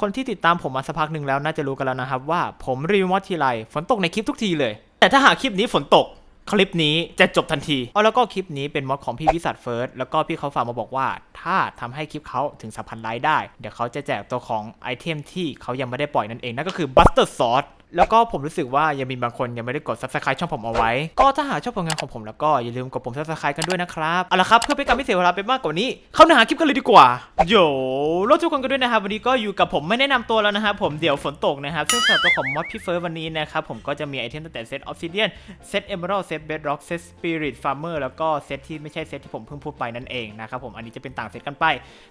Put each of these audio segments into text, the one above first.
คนที่ติดตามผมมาสักพักหนึ่งแล้วน่าจะรู้กันแล้วนะครับว่าผมรีวิวมอดทีไรฝนตกในคลิปทุกทีเลย แต่ถ้าหากคลิปนี้ฝนตกคลิปนี้จะจบทันทีเอาแล้วก็คลิปนี้เป็นมอดของพี่วิสัทเฟิร์ส แล้วก็พี่เขาฝากมาบอกว่า ถ้าทำให้คลิปเขาถึงสัมพันไลค์ได้ เดี๋ยวเขาจะแจกตัวของไอเทมที่เขายังไม่ได้ปล่อยนั่นเอง นั่นก็คือบัสเตอร์ซอส แล้วก็ผมรู้สึกว่ายังมีบางคนยังไม่ได้กด subscribe ช่องผมเอาไว้ ก็ถ้าหากชอบผลงานของผมแล้วก็อย่าลืมกดปุ่ม subscribe กันด้วยนะครับเอาละครับเพื่อเป็นการไม่เสียเวลาไปมากกว่านี้ เข้าเนื้อหาคลิปกันเลยดีกว่าโย่รถทุกคนกันด้วยนะครับวันนี้ก็อยู่กับผมไม่แนะนำตัวแล้วนะครับผมเดี๋ยวฝนตกนะครับซึ่งสำหรับตัวของมอดพี่เฟิร์สวันนี้นะครับผมก็จะมีไอเทมตั้งแต่เซตออฟซิเดียนเซตเอเมอรัลเซตเบดร็อกเซตสปิริตฟาร์เมอร์แล้วก็เซตที่ไม่ใช่เซตที่ผมเพิ่งพูดไปนั่นเองนะครับผมอันนี้จะเป็นต่างเซตกันไป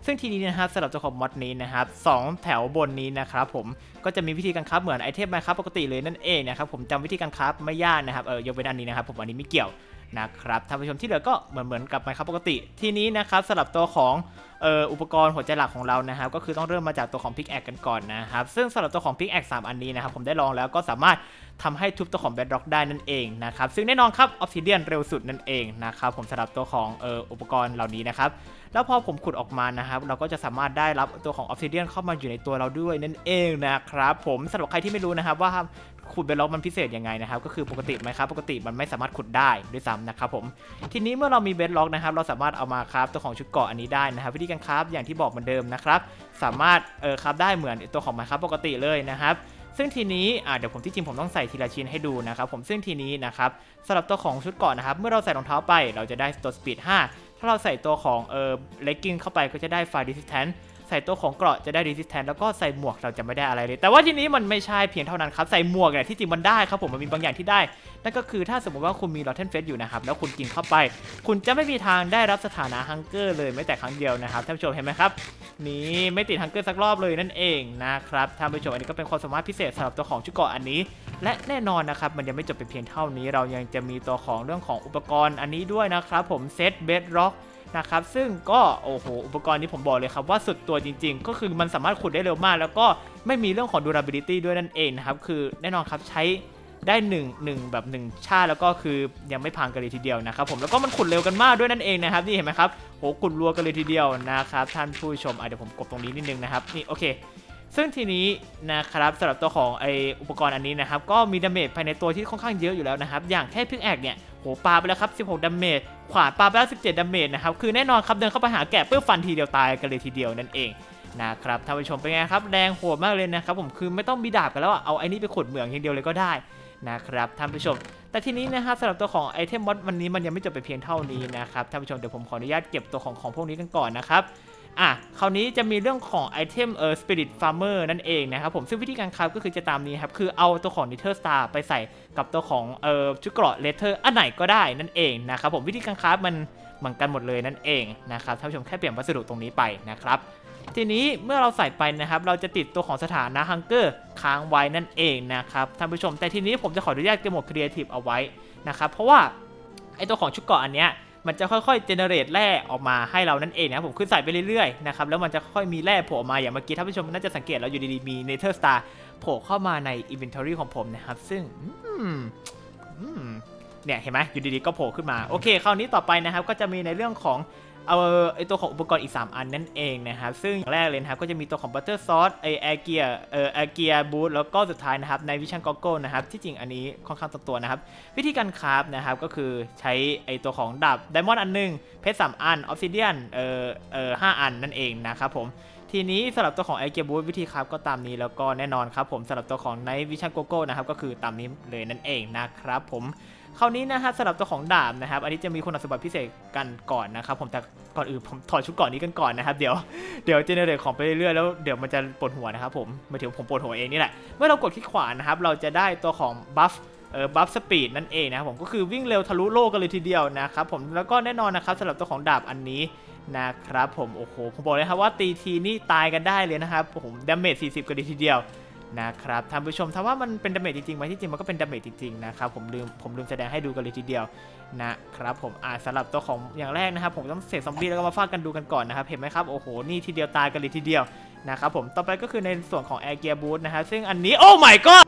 ซึ่งทีนี้นะครับสำหรับเจ้าของมอดนี้นะครับสองแถวบนนี้นะครับผมก็จะมีวิธีการคราฟเหมือนไอเทมไมครับปติเลยนั่นเองนะครับผมจำวิธีการคราฟไม่ยากนะครับเออยกเว้นอันนี้นะครับผมอันนี้ไม่เกี่ยว นะครับท่านผู้ชมที่เหลือก็เหมือนเหมือนกับไมครับปกติ ทีนี้นะครับสำหรับตัวของเอ่ออุปกรณ์หัวใจหลักของเรานะครับก็คือต้องเริ่มมาจากตัวของพิกแอคกันก่อนนะครับซึ่งสำหรับตัวของพิกแอคสามอันนี้นะครับผมได้ลองแล้วก็สามารถทำให้ทุบตัวของแบดร็อกได้นั่นเองนะครับซึ่งแน่นอนครับออฟซิเดียนเร็วสุดนั่นเองนะครับผมสำหรับตัวของเอ่ออุปกรณ์เหล่านี้นะครับแล้วพอผมขุดออกมานะครับเราก็จะสามารถได้รับตัวของออฟซิเดียนเข้ามาอยู่ในตัวเราด้วยนั่นเองนะครับผมสำหรับใครที่ไม่รู้นะครับว่า ขุดเบลล็อกมันพิเศษยังไงนะครับ ก็คือปกติไหมครับปกติมันไม่สามารถขุดได้ด้วยซ้ำนะครับผมทีนี้เมื่อเรามีเบลล็อกนะครับ เราสามารถเอามาคราฟตัวของชุดเกาะอันนี้ได้นะครับ วิธีการคราฟอย่างที่บอกเหมือนเดิมนะครับสามารถเออคราฟได้เหมือนตัวของไมครับปกติเลยนะครับซึ่งทีนี้เดี๋ยวผมที่จริงผมต้องใส่ทีละชิ้นให้ดูนะครับผมซึ่งทีนี้นะครับสำหรับตัวของชุดเกาะนะครับ เมื่อเราใส่รองเท้าไปเราจะได้ตัวสปีด5ถ้าเราใส่ตัวของเออเลกกิ้งเข้าไปก็จะได้ไฟดิสแทน ใส่ตัวของเกราะจะได้ดิสแทนแล้วก็ใส่หมวกเราจะไม่ได้อะไรเลย แต่ว่าทีนี้มันไม่ใช่เพียงเท่านั้นครับ ใส่หมวกเนี่ยที่จริงมันได้ครับผมมันมีบางอย่างที่ได้ นั่นก็คือถ้าสมมติว่าคุณมีลอเทนเฟสอยู่นะครับแล้วคุณกินเข้าไป คุณจะไม่มีทางได้รับสถานะฮังเกอร์เลยแม้แต่ครั้งเดียวนะครับท่านผู้ชมเห็นไหมครับนี่ไม่ติดฮังเกอร์สักรอบเลยนั่นเองนะครับท่านผู้ชมอันนี้ก็เป็นความสามารถพิเศษสำหรับตัวของชุดเกราะอันนี้ และแน่นอนนะครับมันยังไม่จบเป็นเพียงเท่านี้ เรายังจะมีตัวของเรื่องของอุปกรณ์อันนี้ด้วยนะครับผมเซตเบดร็อก นะครับซึ่งก็โอ้โหอุปกรณ์นี้ผมบอกเลยครับว่าสุดตัวจริง ๆ ก็คือมันสามารถขุดได้เร็วมาก แล้วก็ไม่มีเรื่องของ durability ด้วยนั่นเองนะครับคือแน่นอนครับใช้ได้1งแบบ1ชาติแล้วก็คือยังไม่พังกันเลยทีเดียวนะครับผมแล้วก็มันขุดเร็วกันมากด้วยนั่นเองนะครับนี่เห็นไหมครับโหขุดรัวกันเลยทีเดียวนะครับท่านผู้ชมอะเดี๋ยวผมกดตรงนี้นิดนึงนะครับนี่โอเค ซึ่งทีนี้นะครับสำหรับตัวของไออุปกรณ์อันนี้นะครับ ก็มีดาเมจภายในตัวที่ค่อนข้างเยอะอยู่แล้วนะครับ อย่างแค่พิกแอกเนี่ยโหปาไปแล้วครับ 16ดาเมจขวานปาไปแล้ว 17ดาเมจนะครับ คือแน่นอนครับเดินเข้าไปหาแกะเพื่อฟันทีเดียวตายกันเลยทีเดียวนั่นเองนะครับท่านผู้ชมเป็นไงครับแรงโหดมากเลยนะครับผมคือไม่ต้องมีดาบกันแล้วอะเอาไอ้นี่ไปขุดเหมืองอย่างเดียวเลยก็ได้นะครับท่านผู้ชม แต่ทีนี้นะครับสำหรับตัวของไอเทมมอดวันนี้มันยังไม่จบไปเพียงเท่านี้นะครับท่านผู้ชมเดี๋ยวผมขออนุญาตเก็บตัวของของพวกนี้กันก่อนนะครับ อะคราวนี้จะมีเรื่องของไอเทมเออ Spirit Farmer นั่นเองนะครับผมซึ่งวิธีการคราฟก็คือจะตามนี้ครับ คือเอาตัวของ Nether Star ไปใส่กับตัวของเออชุดเกราะ Leather อันไหนก็ได้นั่นเองนะครับผมวิธีการคราฟมันเหมือนกันหมดเลยนั่นเองนะครับท่านผู้ชมแค่เปลี่ยนวัสดุตรงนี้ไปนะครับทีนี้เมื่อเราใส่ไปนะครับ เราจะติดตัวของสถานะฮังเกอร์ค้างไว้นั่นเองนะครับท่านผู้ชมแต่ทีนี้ผมจะขออนุญาตเก็บโหมดครีเอทีฟเอาไว้นะครับเพราะว่าไอตัวของชุดเกราะอันเนี้ย มันจะค่อยๆเจเนเรตแร่ออกมาให้เรานั่นเองนะผมคือใส่ไปเรื่อยๆนะครับแล้วมันจะค่อยมีแร่โผล่มาอย่างเมื่อกี้ท่านผู้ชมน่าจะสังเกตแล้วอยู่ดีๆมีเนเธอร์สตาร์โผล่เข้ามาในอินเวนทอรี่ของผมนะครับซึ่งเนี่ยเห็นไหมอยู่ดีๆก็โผล่ขึ้นมาโอเคคราวนี้ต่อไปนะครับก็จะมีในเรื่องของ เอาไอตัวของอุปกรณ์อีก 3 อันนั่นเองนะครับ ซึ่งแรกเลยนะครับก็จะมีตัวของ Butter Sauce ไอแอร์เกียเอ่อแอร์เกียบูทแล้วก็สุดท้ายนะครับใน Vision Goggle นะครับ ที่จริงอันนี้ค่อนข้างตรงตัวนะครับ วิธีการคราฟนะครับก็คือใช้ไอตัวของดาบไดมอนด์อันหนึง เพชรสามอัน ออฟซิเดียนเอ่อเอ่อห้าอันนั่นเองนะครับผมทีนี้สำหรับตัวของไอเกียบูวิธีคราฟก็ตามนี้แล้วก็แน่นอนครับผมสำหรับตัวของไนวิชั่นโกโก้นะครับก็คือตามนี้เลยนั่นเองนะครับผม คราวนี้นะฮะสำหรับตัวของดาบนะครับ อันนี้จะมีคุณสมบัติพิเศษกันก่อนนะครับ ผมแต่ก่อนอื่นผมถอดชุดก่อนนี้กันก่อนนะครับ เดี๋ยวเดี๋ยวเจเนเรตของไปเรื่อยๆแล้วเดี๋ยวมันจะปวดหัวนะครับผมมาถึงผมปวดหัวเองนี่แหละ เมื่อเรากดคลิกขวานะครับ เราจะได้ตัวของบัฟเออบัฟสปีดนั่นเองนะครับผมก็คือวิ่งเร็วทะลุโลกกันเลยทีเดียวนะครับผมแล้วก็แน่นอนนะครับสำหรับตัวของดาบอันนี้นะครับผมโอ้โหผมบอกเลยครับว่าตีทีนี่ตายกันได้เลยนะครับผมดาเมจ40 กันเลยทีเดียว นะครับท่านผู้ชมถ้าว่ามันเป็นดาเมจจริงๆไหมที่จริงมันก็เป็นดาเมจจริงๆนะครับผมลืมผมลืมแสดงให้ดูกันเลยทีเดียวนะครับผมอ่าสำหรับตัวของอย่างแรกนะครับผมต้องเสกซอมบี้แล้วก็มาฟาดกันดูกันก่อนนะครับเห็นไหมครับโอ้โหนี่ทีเดียวตายกันเลยทีเดียวนะครับผมต่อไปก็คือในส่วนของแอร์เกียร์บูทนะครับซึ่งอันนี้โอ้ my god